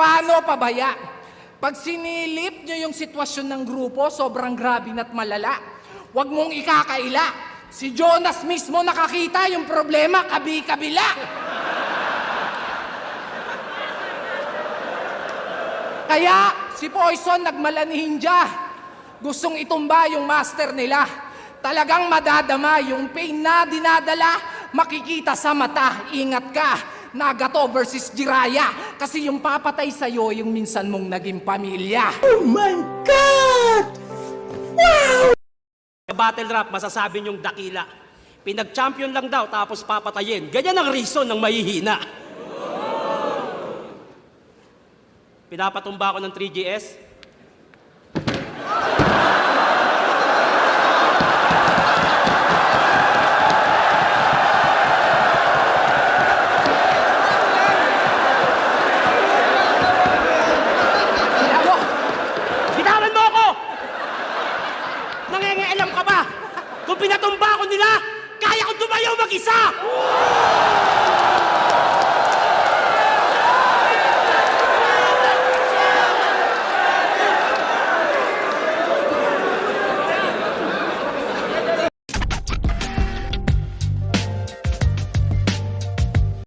Paano pabaya? Pag sinilip nyo yung sitwasyon ng grupo, sobrang grabe na't malala. Huwag mong ikakaila. Si Jonas mismo nakakita yung problema, kabi-kabila. Kaya si Poison nagmalanihin dya. Gustong itumba yung master nila. Talagang madadama yung pain na dinadala. Makikita sa mata, ingat ka. Nagato versus Jiraya. Kasi yung papatay sa'yo, yung minsan mong naging pamilya. Sa battle rap, masasabi niyong dakila. Pinag-champion lang daw, tapos papatayin. Ganyan ang reason ng mahihina. Pinapatumba ako ng 3GS. Nangengealam ka ba? Kung pinatumba ko nila, kaya ko tumayo mag-isa!